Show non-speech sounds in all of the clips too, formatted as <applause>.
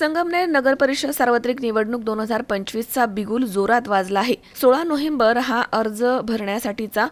संगमनेर नगर परिषद सार्वत्रिक निवडणूक दोन हजार पंचवीसचा बिगुल जोरात वाजला आहे. सोळा नोव्हेंबर हा अर्ज भरण्यासाठीचा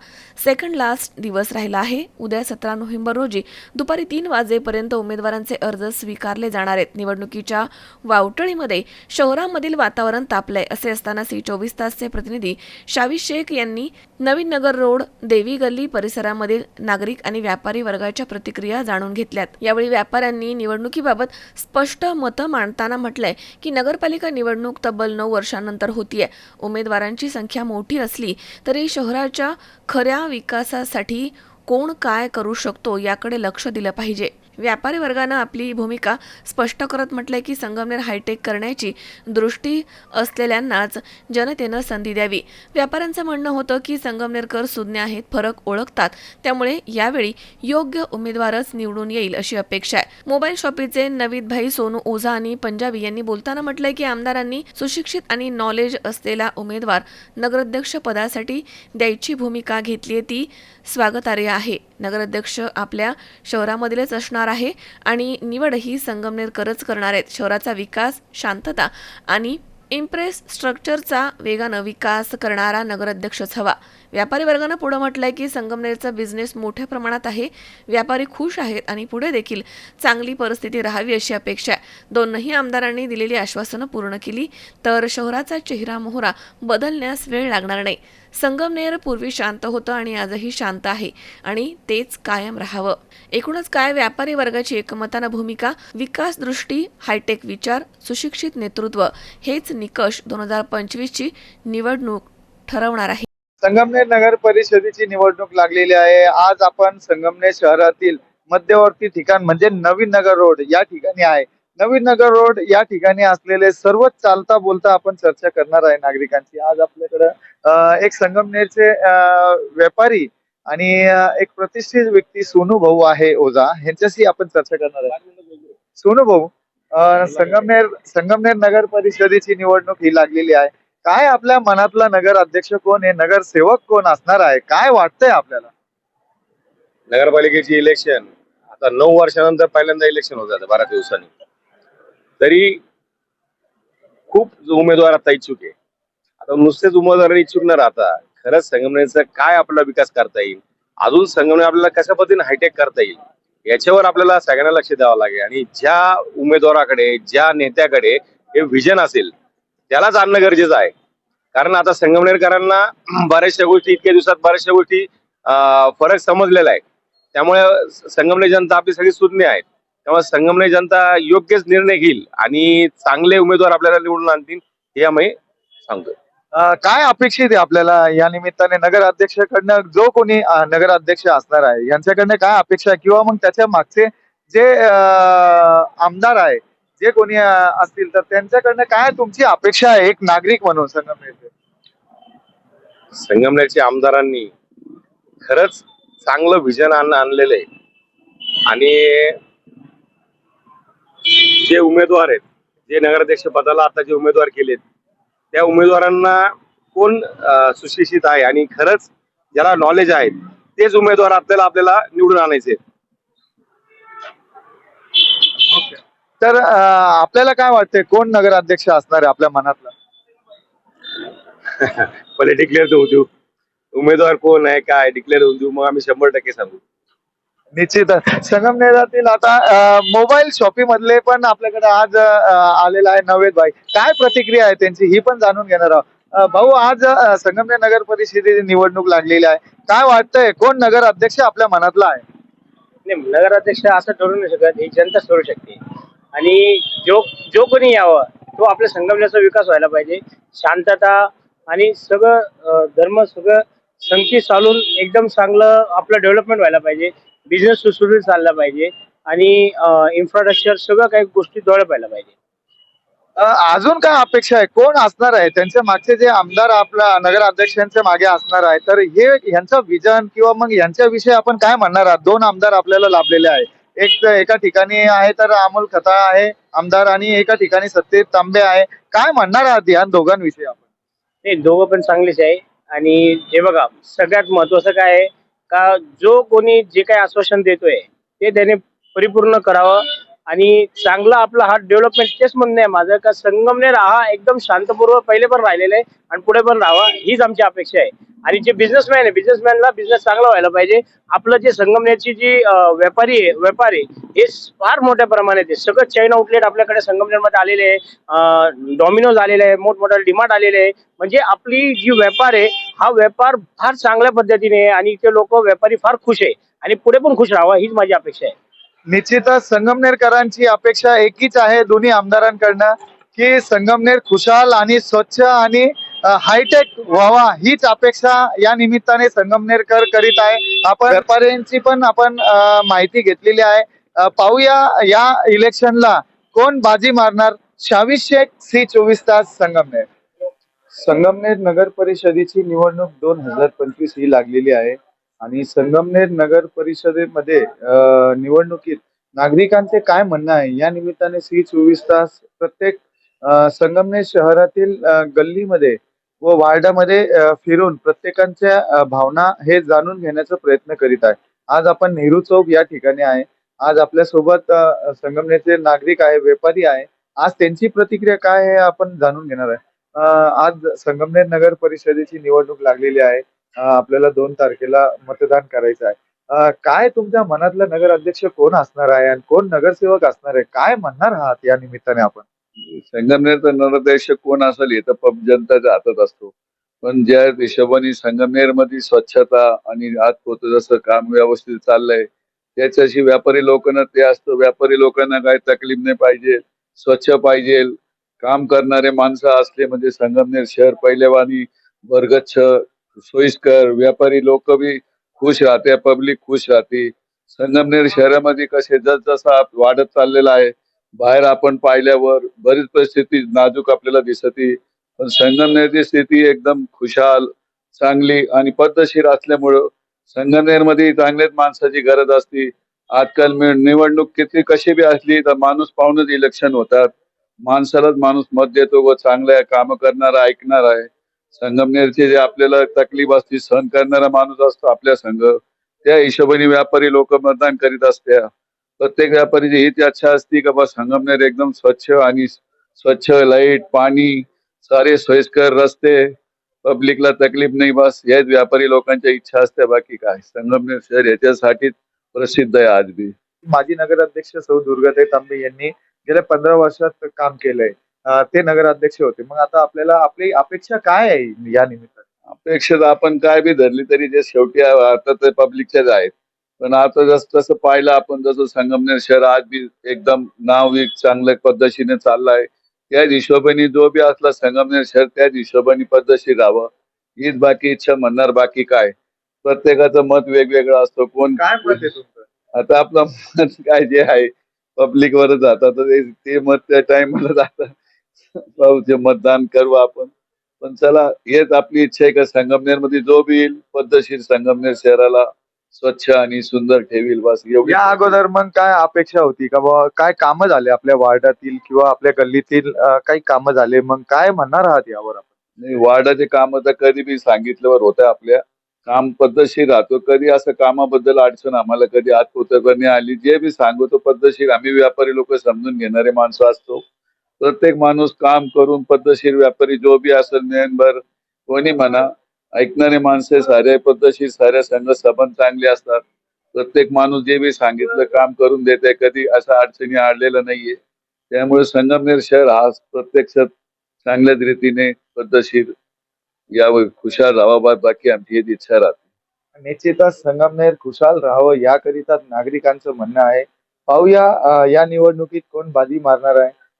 सेकंड लास्ट दिवस राहिला आहे. उद्या सतरा नोव्हेंबर रोजी दुपारी तीन वाजेपर्यंत उमेदवारांचे अर्ज स्वीकारले जाणार आहेत. निवडणुकीच्या वावटळीमध्ये शहरामधील वातावरण तापलंय असे असताना सी चोवीस तासचे प्रतिनिधी शावी शेख यांनी नवीन नगर रोड देवी गल्ली परिसरामधील नागरिक आणि व्यापारी वर्गाच्या प्रतिक्रिया जाणून घेतल्यात. यावेळी व्यापाऱ्यांनी निवडणुकीबाबत स्पष्ट मतं करताना म्हटलंय की नगरपालिका निवडणूक तब्बल नऊ वर्षांनंतर होतीये. उमेदवारांची संख्या मोठी असली तरी शहराच्या खऱ्या विकासासाठी कोण काय करू शकतो याकडे लक्ष दिलं पाहिजे. व्यापारी वर्गानं आपली भूमिका स्पष्ट करत म्हटलंय की संगमनेर हायटेक करण्याची दृष्टी असलेल्यांनाच जनतेनं संधी द्यावी. व्यापाऱ्यांचं म्हणणं होतं की संगमनेरकर सुज्ञ आहेत फरक ओळखतात. त्यामुळे यावेळी योग्य उमेदवारच निवडून येईल अशी अपेक्षा आहे. मोबाईल शॉपीचे नवीद भाई सोनू ओझा आणि पंजाबी यांनी बोलताना म्हटलंय की आमदारांनी सुशिक्षित आणि नॉलेज असलेला उमेदवार नगराध्यक्ष पदासाठी द्यायची भूमिका घेतली ती स्वागतार्ह आहे. नगराध्यक्ष आपल्या शहरामधीलच असणार आहे आणि निवड ही संगमनेरकरच करणार आहेत. शहराचा विकास शांतता आणि इम्प्रेस स्ट्रक्चरचा वेगानं विकास करणारा नगराध्यक्षच हवा. व्यापारी वर्गानं पुढं म्हटलंय की संगमनेरचा बिझनेस मोठ्या प्रमाणात आहे. व्यापारी खुश आहेत आणि पुढे देखील चांगली परिस्थिती राहावी अशी अपेक्षा आहे. दोनही आमदारांनी दिलेली आश्वासनं पूर्ण केली. तर शहराचा चेहरा मोहरा बदलण्यास वेळ लागणार नाही. संगमनेर पूर्वी शांत होतं आणि आजही शांत आहे आणि तेच कायम राहावं. एकूणच काय व्यापारी वर्गाची एकमतानं भूमिका? विकास दृष्टी हायटेक विचार सुशिक्षित नेतृत्व हेच निकष दोन हजार पंचवीसची निवडणूक ठरवणार आहे. संगमनेर नगर परिषदेची निवडणूक लागलेली आहे. आज आपण संगमनेर शहरातील मध्यवर्ती ठिकाण म्हणजे नवीन नगर रोड या ठिकाणी आहे. नवीन नगर रोड या ठिकाणी असलेले सर्वच चालता बोलता आपण चर्चा करणार आहे नागरिकांची. आज आपल्याकडं एक संगमनेरचे व्यापारी आणि एक प्रतिष्ठित व्यक्ती सोनू भाऊ आहे ओझा. ह्यांच्याशी आपण चर्चा करणार आहे. सोनू भाऊ संगमनेर संगमनेर नगर परिषदेची निवडणूक ही लागलेली आहे. काय आपल्या मनातला नगर अध्यक्ष कोण हे नगरसेवक कोण असणार आहे? काय वाटतंय आपल्याला? नगरपालिकेची इलेक्शन आता नऊ वर्षानंतर पहिल्यांदा इलेक्शन होत बारा दिवसांनी. तरी खूप उमेदवार आता इच्छुक आहे. आता नुसतेच उमेदवार इच्छुक न राहता खरंच संगमनेरचा काय आपला विकास करता येईल? अजून संगमनेर आपल्याला कशा पद्धतीने हायटेक करता येईल? याच्यावर आपल्याला सगळ्यांना लक्ष द्यावं लागेल. आणि ज्या उमेदवाराकडे ज्या नेत्याकडे हे विजन असेल त्यालाच आणणं गरजेचं आहे. कारण आता संगमनेरकरांना बऱ्याचशा गोष्टी इतक्या दिवसात बऱ्याचशा गोष्टी फरक समजलेला आहे. त्यामुळे संगमनेर जनता आपली सगळी सुज्ञ आहेत. त्यामुळे संगमनेर जनता योग्यच निर्णय घेईल आणि चांगले उमेदवार आपल्याला निवडून आणतील हे आम्ही सांगतोय. काय अपेक्षित आहे आपल्याला? या निमित्ताने नगर अध्यक्षकडनं जो कोणी नगर अध्यक्ष असणार आहे यांच्याकडनं काय अपेक्षा आहे? किंवा मग त्याच्या मागचे जे आमदार आहे जे कोणी असतील तर त्यांच्याकडनं काय तुमची अपेक्षा आहे एक नागरिक म्हणून संगमनेरचे? संगमनेरच्या आमदारांनी खरंच चांगलं विजन आणलेलं आहे. आणि जे उमेदवार आहेत जे नगराध्यक्ष पदाला आता जे उमेदवार केलेत त्या उमेदवारांना कोण सुशिक्षित आहे? आणि खरंच ज्याला नॉलेज आहे तेच उमेदवार आपल्याला आपल्याला निवडून आणायचे तर आपल्याला काय वाटतंय? कोण नगराध्यक्ष असणार आहे आपल्या मनातला? पहिले डिक्लेअर होऊ देऊ. उमेदवार कोण आहे काय डिक्लेअर होऊन देऊ. मग आम्ही शंभर टक्के सांगू. निश्चित. संगमनेरातील आता मोबाईल शॉपिंग मधले पण आपल्याकडे आज आलेला आहे नवेद भाई. काय प्रतिक्रिया आहे त्यांची? ही पण जाणून घेणार आहोत. भाऊ आज संगमनेर नगर परिषदेची निवडणूक लागलेली आहे. काय वाटतंय? कोण नगर अध्यक्ष आपल्या मनातला आहे? नाही नगराध्यक्ष असं ठरू नाही शकत. ही जनताच ठरू शकते. आणि जो जो कोणी यावं तो आपल्या संगमनेरचा विकास व्हायला पाहिजे. शांतता आणि सगळं धर्म सगळं संगती चालून एकदम चांगलं आपलं डेव्हलपमेंट व्हायला पाहिजे. बिझनेस सुरळीत चालला पाहिजे. आणि इन्फ्रास्ट्रक्चर सगळं काही गोष्टी जवळ पाहिला पाहिजे. अजून काय अपेक्षा आहे? कोण असणार आहे? त्यांच्या मागचे जे आमदार आपला नगर अध्यक्षांच्या मागे असणार आहे. तर हे यांचं विजन किंवा मग यांच्याविषयी आपण काय म्हणणार आहात? दोन आमदार आपल्याला लाभलेले आहे. एक तर एका ठिकाणी आहे तर अमोल खता आहे आमदार आणि एका ठिकाणी सत्तेत तांबे आहे. काय म्हणणार आहात या दोघांविषयी आपण? ते दोघं पण चांगलेच आहे. आणि हे बघा सगळ्यात महत्वाचं काय आहे का जो कोणी जे काही आश्वासन देतोय ते त्याने परिपूर्ण करावं. आणि चांगला आपला हा डेव्हलपमेंट तेच म्हणणं आहे माझं का संगमनेर हा एकदम शांतपूर्व पहिले पण राहिलेला आहे आणि पुढे पण राहावा हीच आमची अपेक्षा आहे. आणि जे बिझनेसमॅन आहे बिझनेसमॅनला बिझनेस चांगला व्हायला पाहिजे. आपलं जे संगमनेरची जी व्यापारी आहे व्यापारी हे फार मोठ्या प्रमाणात आहे. सगळं चैन आउटलेट आपल्याकडे संगमनेरमध्ये आलेले आहे. डॉमिनोज आलेले आहे मोठमोठ्या डिमार्ट आलेले आहे. म्हणजे आपली जी व्यापार आहे हा व्यापार फार चांगल्या पद्धतीने आहे आणि इथे लोक व्यापारी फार खुश आहे. आणि पुढे पण खुश राहावा हीच माझी अपेक्षा आहे. निश्चितच संगमनेरकरांची अपेक्षा एकीच आहे दोन्ही आमदारांकडनं की संगमनेर खुशाल आणि स्वच्छ आणि हायटेक व्हावा हीच अपेक्षा या निमित्ताने संगमनेरकर करीत आहे. आपण व्यापाऱ्यांची पण आपण माहिती घेतलेली आहे. पाहूया या इलेक्शनला कोण बाजी मारणार? शावीस शेख सी चोवीस तास संगमनेर. संगमनेर नगर परिषदेची निवडणूक दोन हजार पंचवीस ही लागलेली आहे. आणि संगमनेर नगर परिषदेमध्ये निवडणुकीत नागरिकांचे काय म्हणणं आहे? या निमित्ताने सी चोवीस तास प्रत्येक संगमनेर शहरातील गल्लीमध्ये व वार्डामध्ये फिरून प्रत्येकांच्या भावना हे जाणून घेण्याचा प्रयत्न करीत आहे. आज आपण नेहरू चौक या ठिकाणी आहे. आज आपल्यासोबत संगमनेरचे नागरिक आहे व्यापारी आहे. आज त्यांची प्रतिक्रिया काय आहे आपण जाणून घेणार आहे. आज संगमनेर नगर परिषदेची निवडणूक लागलेली आहे. आपल्याला दोन तारखेला मतदान करायचं आहे. काय तुमच्या मनातला नगर अध्यक्ष कोण असणार आहे आणि कोण नगरसेवक असणार आहे? काय म्हणणार आहात या निमित्ताने आपण? संगमनेरचा नगराध्यक्ष कोण असेल हे तर पब जनताच्या हातात असतो. पण ज्या हिशोबाने संगमनेरमध्ये स्वच्छता आणि आत होतं जसं काम व्यवस्थित चाललंय त्याच्याशी व्यापारी लोकांना ते असतं. व्यापारी लोकांना काही तकलीफ नाही पाहिजे. स्वच्छ पाहिजे. काम करणारे माणसं असले म्हणजे संगमनेर शहर पहिल्यावानी वर्गच्छ सोयीस्कर व्यापारी लोक बी खुश राहते पब्लिक खुश राहते. संगमनेर शहरामध्ये कसे जसजसा वाढत चाललेला आहे बाहेर आपण पाहिल्यावर बरीच परिस्थिती नाजूक आपल्याला दिसते. पण संगमनेरची स्थिती एकदम खुशाल चांगली आणि पद्धतशीर असल्यामुळं संगमनेरमध्ये चांगल्याच माणसाची गरज असते. आजकाल निवडणूक किती कशी बी असली तर माणूस पाहूनच इलेक्शन होतात. माणसालाच माणूस मत देतो व चांगलं काम करणारा ऐकणार आहे. संगमनेरचे जे आपल्याला तकलीफ असते सहन करणारा माणूस असतो आपल्या संघ त्या हिशोबाने व्यापारी लोक मतदान करीत असत्या. प्रत्येक व्यापारीची हीच इच्छा असते का बा संगमनेर एकदम स्वच्छ आणि स्वच्छ लाइट पाणी सारे सोयीस्कर रस्ते पब्लिकला तकलीफ नाही बस याच व्यापारी लोकांच्या इच्छा असते बाकी काय? संगमनेर शहर याच्यासाठीच प्रसिद्ध आहे आज बी. माजी नगराध्यक्ष सौ दुर्गाताई तांबे यांनी गेल्या पंधरा वर्षात काम केलंय. ते नगराध्यक्ष होते. मग आता आपल्याला आपली अपेक्षा काय आहे या निमित्ताने? अपेक्षित आपण काय बी धरली तरी जे शेवटी आता ते पब्लिकच्याच आहेत. पण आता जसं तसं पाहिलं आपण जसं संगमनेर शहर आज बी एकदम नाव एक चांगल्या पद्धतीने चाललाय. त्याच हिशोबाने जो बी असला संगमनेर शहर त्याच हिशोबाने पद्धतशीर राहावं. हीच बाकी इच्छा म्हणणार बाकी काय? प्रत्येकाचं मत वेगवेगळं असतं. कोण काय मत आहे तुमचं? आता आपलं <laughs> मत काय जे आहे पब्लिक वरच जातात. ते- मत त्या टाइमला जातात. ते मतदान करू आपण. पण चला हेच आपली इच्छा आहे का संगमनेरमध्ये जो बी येईल पद्धतशीर संगमनेर शहराला स्वच्छ आणि सुंदर ठेवील बस. एवढी या अगोदर मग काय अपेक्षा होती का बाबा काय कामं झाले आपल्या वार्डातील किंवा आपल्या गल्लीतील अं, काही कामं झाले? मग काय म्हणणार आहात यावर आपण? नाही वार्डाचे काम तर कधी बी सांगितल्यावर होत्या आपल्या. काम पद्धतशीर राहतो. कधी असं कामाबद्दल अडचण आम्हाला कधी आत पोतरणी आली जे बी सांगतो पद्धतशीर. आम्ही व्यापारी लोक समजून घेणारे माणसं असतो. प्रत्येक माणूस काम करून पद्धतशीर व्यापारी जो बी असेल मेंबर कोणी म्हणा ऐकणारे माणसे सारे पद्धतशीर साऱ्या संघ संबंध चांगले असतात. प्रत्येक माणूस जे बी सांगितलं काम करून देते कधी अशा अडचणी आणलेलं नाहीये. त्यामुळे संगमनेर शहर हा प्रत्यक्षात चांगल्याच रीतीने पद्धतशीर यावर खुशाल राहावा बाकी आमची हीच इच्छा राहते. निश्चितच संगमनेर खुशाल राहावं याकरिता नागरिकांचं म्हणणं आहे. पाहूया या निवडणुकीत कोण बाजी मारणार आहे?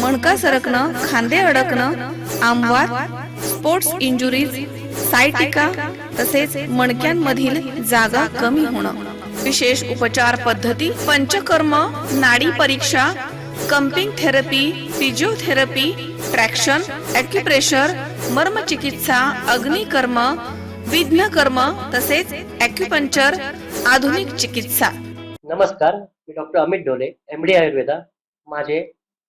मणका सरकणं खांदे अडकणं आमवात स्पोर्ट्स इंजुरीज सायटिका तसेच मणक्यांमधील जागा कमी होणं. विशेष उपचार पद्धती पंचकर्म नाडी परीक्षा cupping therapy physiotherapy traction acupressure मर्मचिकित्सा अग्निकर्म विघ्नकर्म तसेच ॲक्युपंक्चर आधुनिक चिकित्सा. नमस्कार मी डॉक्टर अमित डोले एम डी आयुर्वेदा माझे